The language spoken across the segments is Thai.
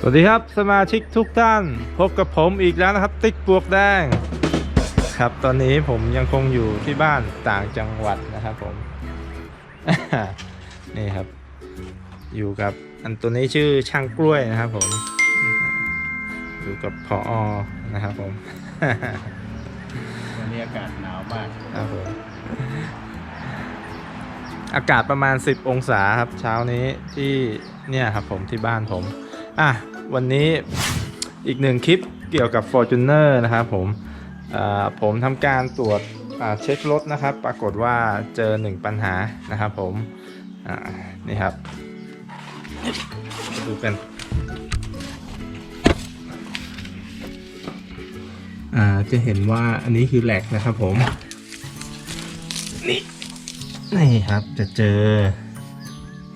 สวัสดีครับสมาชิกทุกท่าน พบกับผมอีกแล้วนะครับ ติ๊กปวกแดง ครับตอนนี้ผมยังคงอยู่ที่บ้านต่างจังหวัดนะครับผม นี่ครับ อยู่กับอันตัวนี้ชื่อช่างกล้วยนะครับผม อยู่กับพออนะครับผม วันนี้อากาศหนาวมากครับผมอากาศประมาณ 10 องศาครับ เช้านี้ที่เนี่ยครับผมที่บ้านผม อะ วันนี้อีกหนึ่งคลิปเกี่ยวกับ Fortuner นะครับผมผมทำการตรวจเช็ครถนะครับ ปรากฏว่าเจอหนึ่งปัญหานะครับผมนี่ครับดูเป็นจะเห็นว่าอันนี้คือแหลกนะครับผม นี่นี่ครับจะเจอ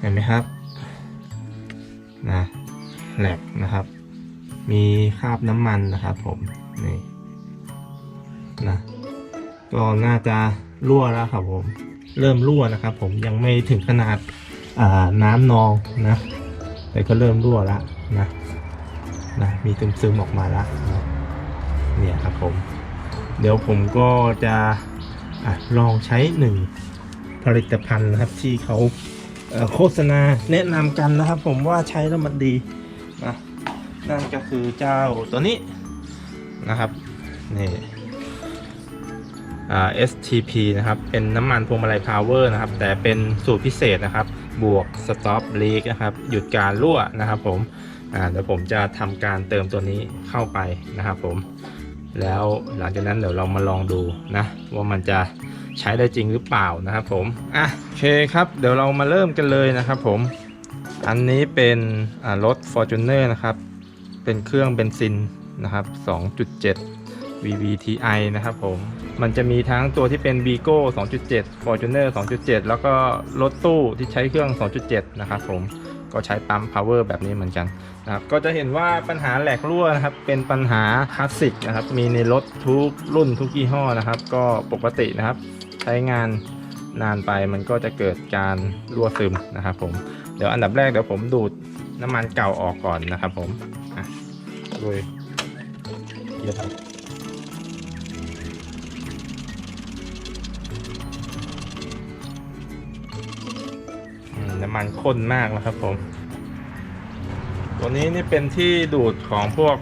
เห็นไหมครับนะ แหลกนะครับ มีคราบน้ำมันนะครับผมนี่นะก็น่าจะรั่วแล้วครับผม เริ่มรั่วนะครับ ผมยังไม่ถึงขนาดาน้ำนองนะ แต่ก็เริ่มรั่วแล้วนะนะมีซึมๆออกมาแล้วนะเนี่ยครับผม เดี๋ยวผมก็จะอลองใช้หนึ่งผลิตภัณฑ์นะครับที่เขาโฆษณาแนะนำกันนะครับ ผมว่าใช้แล้วมันดี นะนั่นก็คือเจ้าตัวนี้นะครับนี่อ่า STP นะครับ เป็นน้ำมันพวงมาลัยพาวเวอร์นะครับ แต่เป็นสูตรพิเศษนะครับ บวก Stop Leak นะครับ หยุดการรั่วนะครับผมอ่าเดี๋ยวผมจะทำการเติมตัวนี้เข้าไปนะครับผมแล้วหลังจากนั้นเดี๋ยวเรามาลองดูนะว่ามันจะใช้ได้จริงหรือเปล่านะครับผมอะโอเคครับ เดี๋ยวเรามาเริ่มกันเลยนะครับผม อันนี้เป็นรถ Fortuner นะครับ เป็นเครื่องเบนซินนะครับ 2.7 VVTi นะครับผม มันจะมีทั้งตัวที่เป็น Vigo 2.7 Fortuner 2.7 แล้วก็รถตู้ที่ใช้เครื่อง 2.7 นะครับผม ก็ใช้ปั๊ม power แบบนี้เหมือนกันนะครับ ก็จะเห็นว่าปัญหาแหลกรั่วนะครับ เป็นปัญหาคลาสสิกนะครับ มีในรถทุกรุ่นทุกยี่ห้อนะครับ ก็ปกตินะครับ ใช้งานนานไปมันก็จะเกิดการรั่วซึมนะครับผม ดี๋ยวอันดับแรกเดี๋ยวผมดูดน้ำมันเก่าออกก่อนนะครับผมอะดยเดี๋ยวครับน้ำมันข้นมากนะครับผม ตัวนี้นี่เป็นที่ดูดของพวก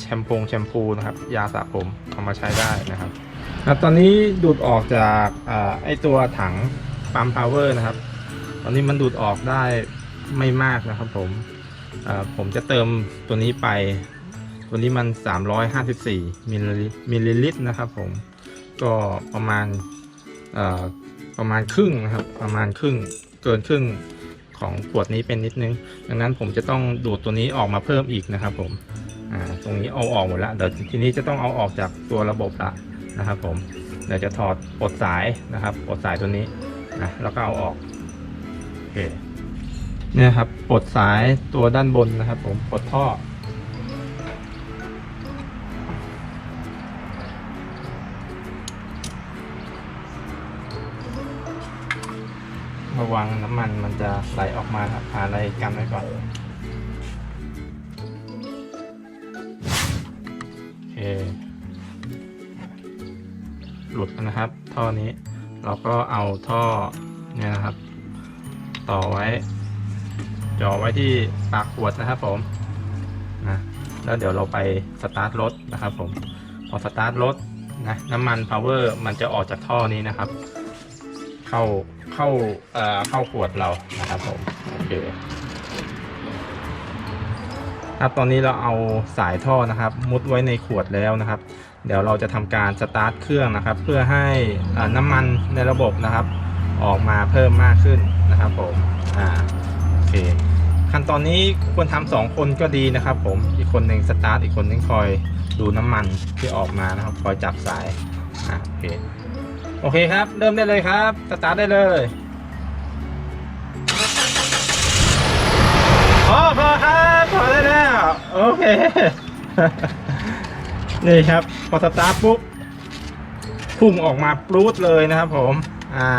แชมพูแชมพูนะครับ ยาสระผมเอามาใช้ได้นะครับตอนนี้ดูดออกจากอไอตัวถังปั๊มพาวเวอร์นะครับ ตอนนี้มันดูดออกได้ไม่มากนะครับผมผมจะเติมตัวนี้ไป ตัวนี้มัน 354มิลลิลิตรนะครับผมก็ประมาณประมาณครึ่งนะครับ ประมาณครึ่งเกินครึ่งของขวดนี้เป็นนิดนึง ดังนั้นผมจะต้องดูดตัวนี้ออกมาเพิ่มอีกนะครับผมตรงนี้เอาออกหมดแล้วเดี๋ยวทีนี้จะต้องเอาออกจากตัวระบบละนะครับผมเดี๋ยวจะถอดปลดสายนะครับปลดสายตัวนี้นะแล้วก็เอาออก เค เนี่ยครับปลดสายตัวด้านบนนะครับ ผมปลดท่อ ระวังน้ำมันมันจะไหลออกมาครับหาอะไรกันไว้ก่อน โอเค หลุดนะครับ ท่อนี้เราก็เอาท่อเนี่ยนะครับ ต่อไว้จ่อไว้ที่ปากขวดนะครับผมนะแล้วเดี๋ยวเราไปสตาร์ทรถนะครับผมพอสตาร์ทรถนะน้ำมันพาวเวอร์มันจะออกจากท่อนี้นะครับ เข้าเข้าเอ่อเข้าขวดเรานะครับผมโอเคครับตอนนี้เราเอาสายท่อนะครับ มุดไว้ในขวดแล้วนะครับ เดี๋ยวเราจะทำการสตาร์ทเครื่องนะครับ เพื่อให้น้ำมันในระบบนะครับ ออกมาเพิ่มมากขึ้น นะครับผมอ่าโอเคขั้นตอนนี้ควรทำสองคนก็ดีนะครับ ผมอีกคนหนึ่งสตาร์ทอีกคนหนึงคอยดูน้ำมันที่ออกมานะครับ คอยจับสายอ่าโอเคโอเคครับ เริ่มได้เลยครับสตาร์ทได้เลยอ๋อพอครับพอได้แล้วโอเคนี่ครับพอสตาร์ทปุ๊บพุ่งออกมาปรูดเลยนะครับผม อ่า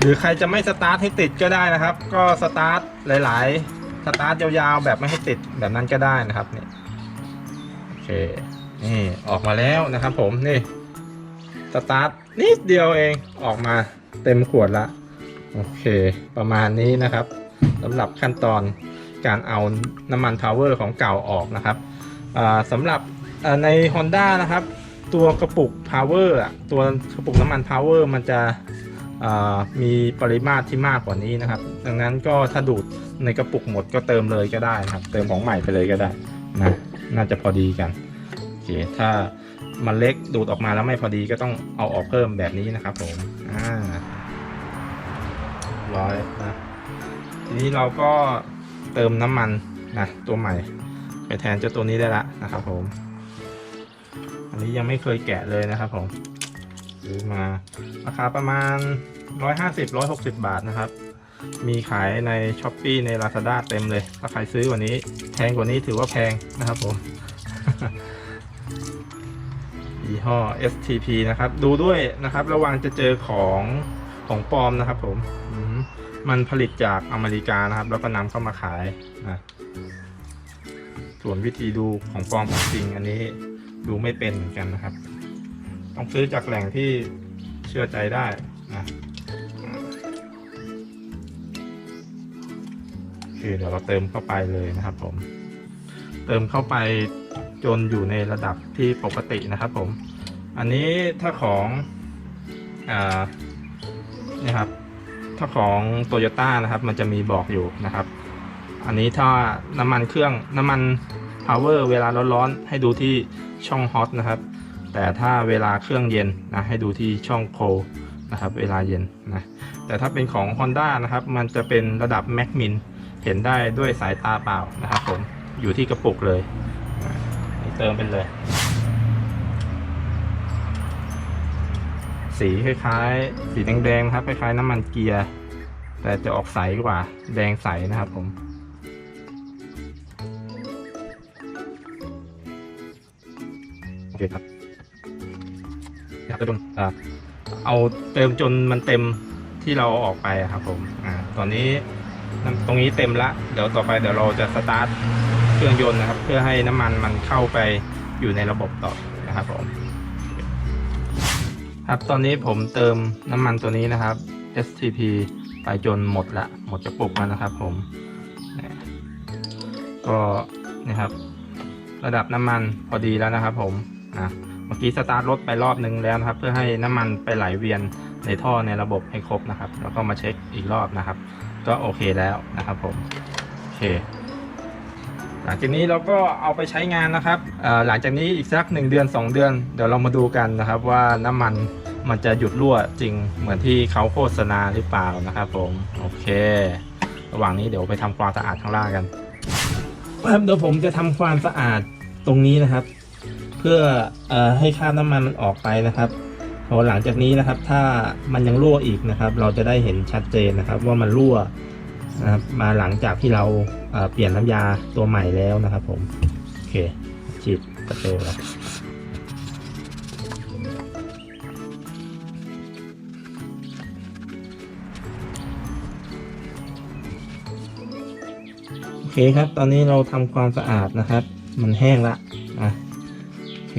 หรือใครจะไม่สตาร์ทให้ติดก็ได้นะครับ ก็สตาร์ทหลาย ๆ สตาร์ทยาวๆ แบบไม่ให้ติดแบบนั้นก็ได้นะครับนี่โอเคนี่ออกมาแล้วนะครับ ผมนี่สตาร์ทนิดเดียวเองออกมาเต็มขวดละโอเค ประมาณนี้นะครับสำหรับขั้นตอนการเอาน้ำมันพาวเวอร์ของเก่าออกนะครับสำหรับใน Honda นะครับ ตัวกระปุก power อะตัวกระปุกน้ำมัน power มันจะ มีปริมาตรที่มากกว่านี้นะครับ ดังนั้นก็ถ้าดูดในกระปุกหมดก็เติมเลยก็ได้นะครับ เติมของใหม่ไปเลยก็ได้นะน่าจะพอดีกันโอเคถ้ามันเล็กดูดออกมาแล้วไม่พอดีก็ต้องเอาออกเพิ่มแบบนี้นะครับผมอ่าร้อยนะทีนี้เราก็เติมน้ำมันนะตัวใหม่ ไปแทนเจ้าตัวนี้ได้ละนะครับผม อันนี้ยังไม่เคยแกะเลยนะครับผม ซื้อมาราคาประมาณ 150-160 บาทนะครับ มีขายใน s h อ p e e ใน Lazada เต็มเลย ถ้าใครซื้อกว่านี้ แพงกว่านี้ถือว่าแพงนะครับผมยี่ห้อ STP นะครับ ดูด้วยนะครับ ระวังจะเจอของของปลอมนะครับ ผมมมันผลิตจากอเมริกานะครับ แล้วก็นำเข้ามาขายนะส่วนวิธีดูของปลอมของจริงอันนี้ดูไม่เป็นเหมือนกันนะครับ ต้องซื้อจากแหล่งที่เชื่อใจได้นะคือเดี๋ยวเราเติมเข้าไปเลยนะครับ ผม เติมเข้าไปจนอยู่ในระดับที่ปกตินะครับผม อันนี้ถ้าของอ่านี่ครับ ถ้าของโตโยต้านะครับ มันจะมีบอกอยู่นะครับ อันนี้ถ้าน้ำมันเครื่องน้ำมัน power เวลาร้อนๆให้ดูที่ช่องฮอตนะครับ แต่ถ้าเวลาเครื่องเย็นนะให้ดูที่ช่องโคนะครับเวลาเย็นนะแต่ถ้าเป็นของ Honda นะครับมันจะเป็นระดับ Max Min เห็นได้ด้วยสายตาเปล่านะครับผมอยู่ที่กระปุกเลยอะเติมเป็นเลย สีคล้ายๆ สีแดงๆนะครับคล้ายๆน้ำมันเกียร์ แต่จะออกใสกว่าแดงใสนะครับผมโอเคครับ อยากจะดนอ่าเอาเติมจนมันเต็มที่เราเอาออกไปครับผมอ่าตอนนี้ตรงนี้เต็มละ เดี๋ยวต่อไปเดี๋ยวเราจะสตาร์ทเครื่องยนต์นะครับ เพื่อให้น้ำมันมันเข้าไปอยู่ในระบบต่อนะครับผมครับตอนนี้ผมเติมน้ำมันตัวนี้นะครับ STP ไปจนหมดละ หมดกระปุกแล้วนะครับ ผมก็นะครับ ระดับน้ำมันพอดีแล้วนะครับ ผมอะ มื่อกี้สตาร์ทรถไปรอบนึงแล้วนะครับ เพื่อให้น้ำมันไปไหลเวียนในท่อในระบบให้ครบนะครับ แล้วก็มาเช็คอีกรอบนะครับ ก็โอเคแล้วนะครับผมโอเค หลังจากนี้เราก็เอาไปใช้งานนะครับหลังจากนี้อีกสักหนึ่งเดือน 2 เดือน เดี๋ยวเรามาดูกันนะครับว่าน้ำมันมันจะหยุดรั่วจริงเหมือนที่เขาโฆษณาหรือเปล่านะครับผมโอเค ระหว่างนี้เดี๋ยวไปทำความสะอาดข้างล่างกันครับเดี๋ยวผมจะทำความสะอาดตรงนี้นะครับ เพื่ออให้คราบน้ำมันมันออกไปนะครับพอหลังจากนี้นะครับ ถ้ามันยังรั่วอีกนะครับ เราจะได้เห็นชัดเจนนะครับ ว่ามันรั่วนะครับมาหลังจากที่เราเอ่อเปลี่ยนน้ำยาตัวใหม่แล้วนะครับ ผมโอเคฉีดกระเตอแล้วโอเคครับ ตอนนี้เราทำความสะอาดนะครับ มันแห้งละอะ เค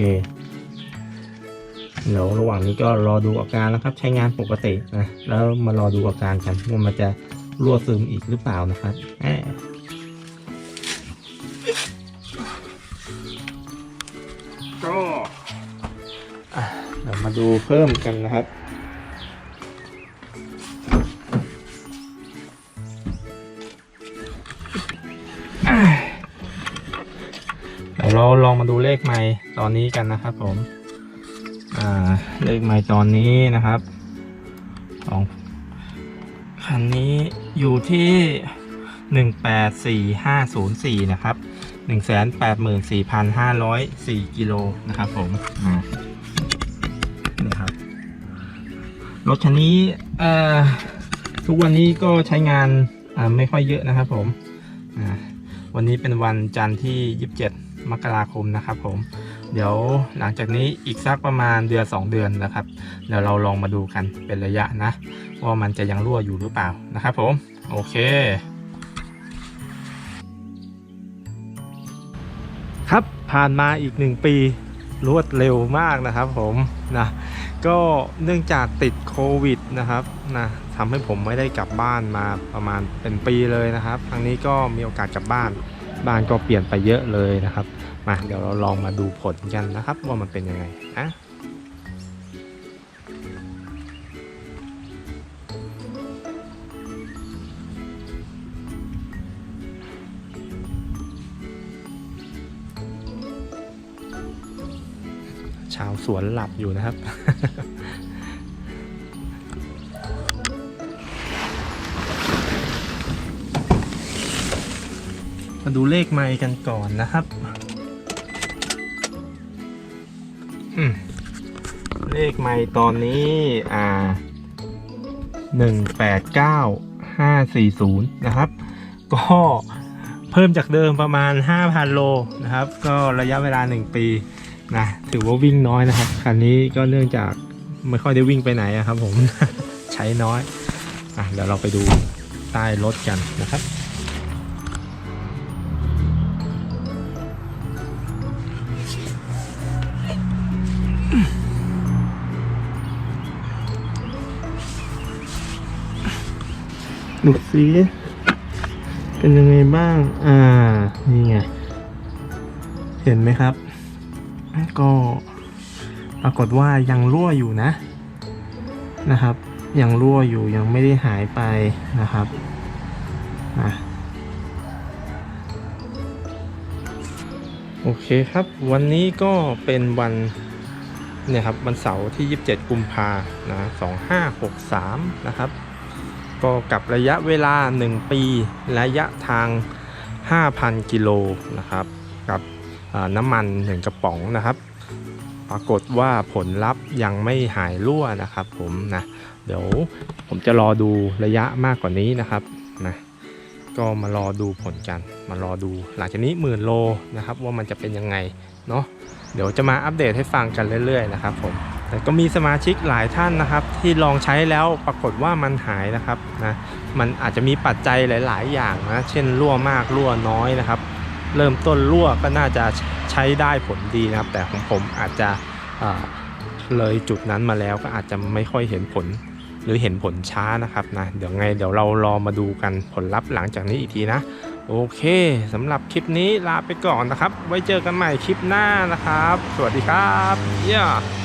เดี๋ยวระหว่างนี้ก็รอดูอาการนะครับ ใช้งานปกตินะแล้วมารอดูอาการกันว่ามันจะรั่วซึมอีกหรือเปล่านะครับก็เดี๋ยวมาดูเพิ่มกันนะครับ ยวเราลองมาดูเลขไม้ตอนนี้กันนะครับ ผม อ่า เลขไม้ตอนนี้นะครับ ของคันนี้อยู่ที่หนึ่งแปดสี่ห้าศูนย์สี่นะครับหนึ่งแสนแปดหมื่นสี่พันห้าร้อยสี่กิโลนะครับ ผมอ่านี่ครับรถคันนี้เอ่อทุกวันนี้ก็ใช้งานอ่าไม่ค่อยเยอะนะครับ ผมอ่าวันนี้เป็นวันจันทร์ที่27 มกราคมนะครับผมเดี๋ยวหลังจากนี้อีกสักประมาณเดือน 2 เดือนนะครับเดี๋ยวเราลองมาดูกันเป็นระยะนะ ว่ามันจะยังรั่วอยู่หรือเปล่านะครับผมโอเคครับผ่านมาอีก 1 ปีรวดเร็วมากนะครับผมนะก็เนื่องจากติดโควิดนะครับนะทำให้ผมไม่ได้กลับบ้านมาประมาณเป็นปีเลยนะครับ ครั้งนี้ก็มีโอกาสกลับบ้านบ้านก็เปลี่ยนไปเยอะเลยนะครับ มาเดี๋ยวเราลองมาดูผลกันนะครับ ว่ามันเป็นยังไงอะชาวสวนหลับอยู่นะครับ มาดูเลขไมค์กันก่อนนะครับ เลขไมค์ตอนนี้อ่าหนึ่งแปดเก้าห้าสี่ศูนย์นะครับ ก็เพิ่มจากเดิมประมาณ 5,000 โลนะครับ ก็ระยะเวลา 1 ปีนะถือว่าวิ่งน้อยนะครับคันนี้ก็เนื่องจากไม่ค่อยได้วิ่งไปไหนอะครับผมใช้น้อยอะเดี๋ยวเราไปดูใต้รถกันนะครับ ดูสิเป็นยังไงบ้าง อ่า นี่ไง เห็นไหมครับ ก็ปรากฏว่ายังรั่วอยู่นะ นะครับ ยังรั่วอยู่ยังไม่ได้หายไปนะครับอะโอเคครับ วันนี้ก็เป็นวันเนี่ยครับวันเสาร์ที่ 27 กุมภานะ2563 นะครับ ก็กับระยะเวลา 1 ปี ระยะทาง 5,000 กิโลนะครับ กับน้ำมันหนึ่งกระป๋องนะครับ ปรากฏว่าผลลัพธ์ยังไม่หายรั่วนะครับผมนะเดี๋ยวผมจะรอดูระยะมากกว่านี้นะครับนะก็มารอดูผลกัน มารอดูหลังจากนี้หมื่นโลนะครับว่ามันจะเป็นยังไงเนาะเดี๋ยวจะมาอัปเดตให้ฟังกันเรื่อยๆนะครับผม แต่ก็มีสมาชิกหลายท่านนะครับ ที่ลองใช้แล้วปรากฏว่ามันหายนะครับนะมันอาจจะมีปัจจัยหลาย ๆ อย่างนะเช่นรั่วมากรั่วน้อยนะครับ เริ่มต้นรั่วก็น่าจะใช้ได้ผลดีนะครับ แต่ของผมอาจจะเลยจุดนั้นมาแล้วก็อาจจะไม่ค่อยเห็นผลหรือเห็นผลช้านะครับนะเดี๋ยวไงเดี๋ยวเรารอมาดูกันผลลัพธ์หลังจากนี้อีกทีนะ โอเคสำหรับคลิปนี้ลาไปก่อนนะครับ ไว้เจอกันใหม่คลิปหน้านะครับ สวัสดีครับเย้ I